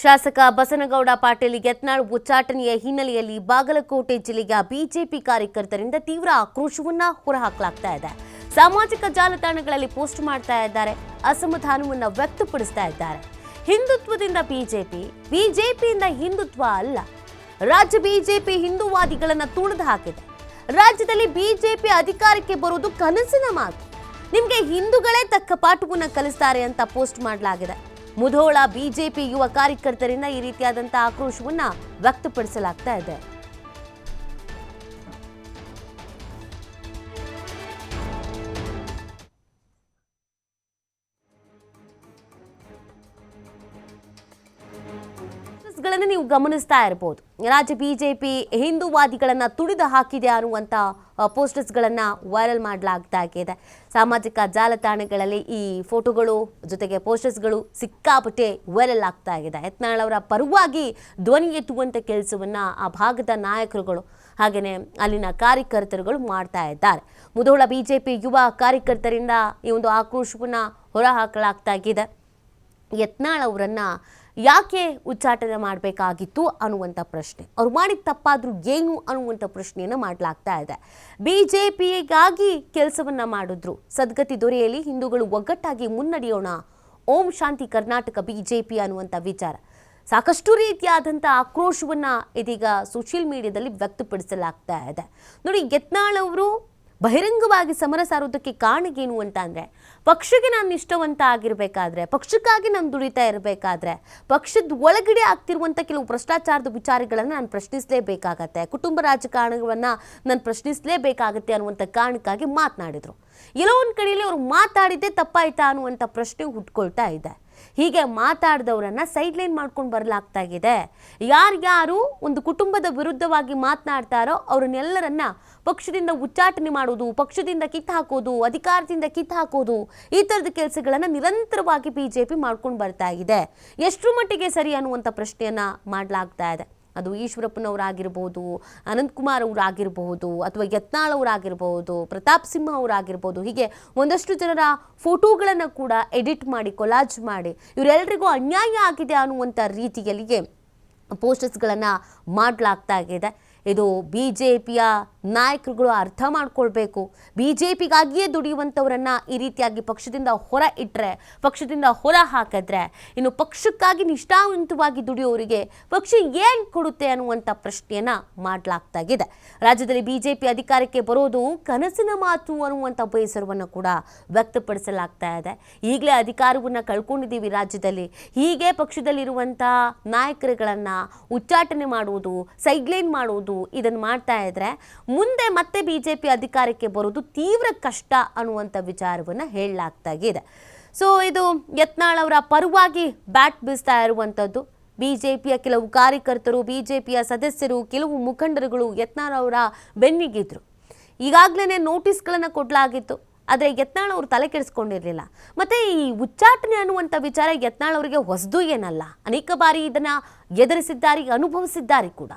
ಶಾಸಕ ಬಸನಗೌಡ ಪಾಟೀಲ್ ಯತ್ನಾಳ್ ಉಚ್ಚಾಟನೆಯ ಹಿನ್ನೆಲೆಯಲ್ಲಿ ಬಾಗಲಕೋಟೆ ಜಿಲ್ಲೆಯ ಬಿಜೆಪಿ ಕಾರ್ಯಕರ್ತರಿಂದ ತೀವ್ರ ಆಕ್ರೋಶವನ್ನ ಹೊರಹಾಕಲಾಗ್ತಾ ಇದೆ. ಸಾಮಾಜಿಕ ಜಾಲತಾಣಗಳಲ್ಲಿ ಪೋಸ್ಟ್ ಮಾಡ್ತಾ ಇದ್ದಾರೆ, ಅಸಮಾಧಾನವನ್ನ ವ್ಯಕ್ತಪಡಿಸ್ತಾ ಇದ್ದಾರೆ. ಹಿಂದುತ್ವದಿಂದ ಬಿಜೆಪಿ, ಬಿಜೆಪಿಯಿಂದ ಹಿಂದುತ್ವ ಅಲ್ಲ. ರಾಜ್ಯ ಬಿಜೆಪಿ ಹಿಂದೂವಾದಿಗಳನ್ನ ತುಳಿದು ಹಾಕಿದೆ. ರಾಜ್ಯದಲ್ಲಿ ಬಿಜೆಪಿ ಅಧಿಕಾರಕ್ಕೆ ಬರುವುದು ಕನಸಿನ ಮಾತು. ನಿಮಗೆ ಹಿಂದೂಗಳೇ ತಕ್ಕ ಪಾಠವನ್ನ ಕಲಿಸ್ತಾರೆ ಅಂತ ಪೋಸ್ಟ್ ಮಾಡಲಾಗಿದೆ. ಮುಧೋಳ ಬಿಜೆಪಿ ಯುವ ಕಾರ್ಯಕರ್ತರಿಂದ ಈ ರೀತಿಯಾದಂತಹ ಆಕ್ರೋಶವನ್ನ ವ್ಯಕ್ತಪಡಿಸಲಾಗ್ತಾ ಇದೆ. ಗಳನ್ನ ನೀವು ಗಮನಿಸ್ತಾ ಇರಬಹುದು ರಾಜ್ಯ ಬಿಜೆಪಿ ಹಿಂದೂವಾದಿಗಳನ್ನ ತುಡಿದು ಹಾಕಿದೆ ಅನ್ನುವಂಥ ಪೋಸ್ಟರ್ಸ್ಗಳನ್ನು ವೈರಲ್ ಮಾಡಲಾಗ್ತಾ ಇದೆ. ಸಾಮಾಜಿಕ ಜಾಲತಾಣಗಳಲ್ಲಿ ಈ ಫೋಟೋಗಳು, ಜೊತೆಗೆ ಪೋಸ್ಟರ್ಸ್ಗಳು ಸಿಕ್ಕಾಪಟ್ಟೆ ವೈರಲ್ ಆಗ್ತಾ ಇದೆ. ಯತ್ನಾಳ್ ಅವರ ಪರವಾಗಿ ಧ್ವನಿ ಎತ್ತುವಂಥ ಕೆಲಸವನ್ನ ಆ ಭಾಗದ ನಾಯಕರುಗಳು ಹಾಗೆಯೇ ಅಲ್ಲಿನ ಕಾರ್ಯಕರ್ತರುಗಳು ಮಾಡ್ತಾ ಇದ್ದಾರೆ. ಮುಧೋಳ ಬಿಜೆಪಿ ಯುವ ಕಾರ್ಯಕರ್ತರಿಂದ ಈ ಒಂದು ಆಕ್ರೋಶವನ್ನ ಹೊರಹಾಕಲಾಗ್ತಾ ಇದೆ. ಯತ್ನಾಳ್ ಅವರನ್ನ ಯಾಕೆ ಉಚ್ಚಾಟನೆ ಮಾಡಬೇಕಾಗಿತ್ತು ಅನ್ನುವಂಥ ಪ್ರಶ್ನೆ. ಅವ್ರು ಮಾಡಿದ ತಪ್ಪಾದರೂ ಏನು ಅನ್ನುವಂಥ ಪ್ರಶ್ನೆಯನ್ನು ಮಾಡಲಾಗ್ತಾ ಇದೆ. ಬಿ ಜೆ ಪಿಗಾಗಿ ಕೆಲಸವನ್ನು ಮಾಡಿದ್ರು. ಸದ್ಗತಿ ದೊರೆಯಲಿ ಹಿಂದೂಗಳು ಒಗ್ಗಟ್ಟಾಗಿ ಮುನ್ನಡೆಯೋಣ. ಓಂ ಶಾಂತಿ ಕರ್ನಾಟಕ ಬಿ ಜೆ ಪಿ ಅನ್ನುವಂಥ ವಿಚಾರ. ಸಾಕಷ್ಟು ರೀತಿಯಾದಂಥ ಆಕ್ರೋಶವನ್ನು ಇದೀಗ ಸೋಷಿಯಲ್ ಮೀಡಿಯಾದಲ್ಲಿ ವ್ಯಕ್ತಪಡಿಸಲಾಗ್ತಾ ಇದೆ. ನೋಡಿ, ಯತ್ನಾಳ್ ಅವರು ಬಹಿರಂಗವಾಗಿ ಸಮರ ಸಾರೋದಕ್ಕೆ ಕಾರಣಗೇನು ಅಂತ ಅಂದರೆ ಪಕ್ಷಕ್ಕೆ ನಾನು ನಿಷ್ಠವಂತ ಆಗಿರಬೇಕಾದ್ರೆ, ಪಕ್ಷಕ್ಕಾಗಿ ನಾನು ದುಡಿತಾ ಇರಬೇಕಾದ್ರೆ, ಪಕ್ಷದ ಒಳಗಡೆ ಆಗ್ತಿರುವಂಥ ಕೆಲವು ಭ್ರಷ್ಟಾಚಾರದ ವಿಚಾರಗಳನ್ನು ನಾನು ಪ್ರಶ್ನಿಸಲೇಬೇಕಾಗತ್ತೆ, ಕುಟುಂಬ ರಾಜಕಾರಣವನ್ನು ನಾನು ಪ್ರಶ್ನಿಸಲೇಬೇಕಾಗತ್ತೆ ಅನ್ನುವಂಥ ಕಾರಣಕ್ಕಾಗಿ ಮಾತನಾಡಿದರು. ಎಲ್ಲೋ ಒಂದು ಕಡೆಯಲ್ಲಿ ಅವರು ಮಾತಾಡಿದ್ದೇ ತಪ್ಪಾಯ್ತಾ ಅನ್ನುವಂಥ ಪ್ರಶ್ನೆ ಹುಟ್ಕೊಳ್ತಾ ಇದೆ. ಹೀಗೆ ಮಾತಾಡಿದವರನ್ನು ಸೈಡ್ ಲೈನ್ ಮಾಡ್ಕೊಂಡು ಬರಲಾಗ್ತಾ ಇದೆ ಯಾರ್ಯಾರು ಒಂದು ಕುಟುಂಬದ ವಿರುದ್ಧವಾಗಿ ಮಾತನಾಡ್ತಾರೋ ಅವ್ರನ್ನೆಲ್ಲರನ್ನ ಪಕ್ಷದಿಂದ ಉಚ್ಚಾಟನೆ ಮಾಡೋದು ಪಕ್ಷದಿಂದ ಕಿತ್ತು ಹಾಕೋದು, ಅಧಿಕಾರದಿಂದ ಕಿತ್ತು ಹಾಕೋದು, ಈ ಥರದ ಕೆಲಸಗಳನ್ನು ನಿರಂತರವಾಗಿ ಬಿ ಜೆ ಪಿ ಮಾಡ್ಕೊಂಡು ಬರ್ತಾ ಇದೆ. ಎಷ್ಟರ ಮಟ್ಟಿಗೆ ಸರಿ ಅನ್ನುವಂಥ ಪ್ರಶ್ನೆಯನ್ನು ಮಾಡಲಾಗ್ತಾ ಇದೆ. ಅದು ಈಶ್ವರಪ್ಪನವರಾಗಿರ್ಬೋದು ಅನಂತಕುಮಾರ್ ಅವರಾಗಿರಬಹುದು ಅಥವಾ ಯತ್ನಾಳ್ ಅವರಾಗಿರ್ಬೋದು ಪ್ರತಾಪ್ ಸಿಂಹ ಅವರಾಗಿರ್ಬೋದು ಹೀಗೆ ಒಂದಷ್ಟು ಜನರ ಫೋಟೋಗಳನ್ನು ಕೂಡ ಎಡಿಟ್ ಮಾಡಿ, ಕೊಲಾಜ್ ಮಾಡಿ ಇವರೆಲ್ಲರಿಗೂ ಅನ್ಯಾಯ ಆಗಿದೆ ಅನ್ನುವಂಥ ರೀತಿಯಲ್ಲಿಗೆ ಪೋಸ್ಟರ್ಸ್ಗಳನ್ನು ಮಾಡಲಾಗ್ತಾ ಇದೆ. ಇದು ಬಿ ಜೆ ಪಿಯ ನಾಯಕರುಗಳು ಅರ್ಥ ಮಾಡ್ಕೊಳ್ಬೇಕು. ಬಿ ಜೆ ಪಿಗಾಗಿಯೇ ದುಡಿಯುವಂಥವರನ್ನ ಈ ರೀತಿಯಾಗಿ ಪಕ್ಷದಿಂದ ಹೊರ ಇಟ್ಟರೆ ಪಕ್ಷದಿಂದ ಹೊರ ಹಾಕಿದ್ರೆ, ಇನ್ನು ಪಕ್ಷಕ್ಕಾಗಿ ನಿಷ್ಠಾವಂತವಾಗಿ ದುಡಿಯೋರಿಗೆ ಪಕ್ಷ ಏನು ಕೊಡುತ್ತೆ ಅನ್ನುವಂಥ ಪ್ರಶ್ನೆಯನ್ನ ಮಾಡಲಾಗ್ತಾಗಿದೆ ರಾಜ್ಯದಲ್ಲಿ ಬಿ ಜೆ ಪಿ ಅಧಿಕಾರಕ್ಕೆ ಬರೋದು ಕನಸಿನ ಮಾತು ಅನ್ನುವಂಥ ಬೇಸರವನ್ನು ಕೂಡ ವ್ಯಕ್ತಪಡಿಸಲಾಗ್ತಾ ಇದೆ. ಈಗಲೇ ಅಧಿಕಾರವನ್ನು ಕಳ್ಕೊಂಡಿದ್ದೀವಿ ರಾಜ್ಯದಲ್ಲಿ. ಹೀಗೆ ಪಕ್ಷದಲ್ಲಿರುವಂಥ ನಾಯಕರುಗಳನ್ನು ಉಚ್ಚಾಟನೆ ಮಾಡುವುದು ಸೈಡ್ಲೈನ್ ಮಾಡುವುದು ಇದನ್ನು ಮಾಡ್ತಾ ಇದ್ರೆ ಮುಂದೆ ಮತ್ತೆ ಬಿ ಜೆ ಪಿ ಅಧಿಕಾರಕ್ಕೆ ಬರೋದು ತೀವ್ರ ಕಷ್ಟ ಅನ್ನುವಂಥ ವಿಚಾರವನ್ನು ಹೇಳಲಾಗ್ತಾಗಿದೆ ಸೊ ಇದು ಯತ್ನಾಳ್ ಅವರ ಪರವಾಗಿ ಬ್ಯಾಟ್ ಬೀಸ್ತಾ ಇರುವಂಥದ್ದು ಬಿ ಜೆ ಪಿಯ ಕೆಲವು ಕಾರ್ಯಕರ್ತರು ಬಿ ಜೆ ಪಿಯ ಸದಸ್ಯರು, ಕೆಲವು ಮುಖಂಡರುಗಳು ಯತ್ನಾಳ್ ಅವರ ಬೆನ್ನಿಗಿದ್ರು. ಈಗಾಗಲೇ ನೋಟಿಸ್ಗಳನ್ನು ಕೊಡಲಾಗಿತ್ತು. ಆದರೆ ಯತ್ನಾಳ್ ಅವರು ತಲೆ ಕೆಡಿಸ್ಕೊಂಡಿರಲಿಲ್ಲ. ಮತ್ತು ಈ ಉಚ್ಚಾಟನೆ ಅನ್ನುವಂಥ ವಿಚಾರ ಯತ್ನಾಳ್ ಅವರಿಗೆ ಹೊಸದು ಏನಲ್ಲ. ಅನೇಕ ಬಾರಿ ಇದನ್ನು ಎದುರಿಸಿದ್ದಾರೆ, ಅನುಭವಿಸಿದ್ದಾರೆ ಕೂಡ.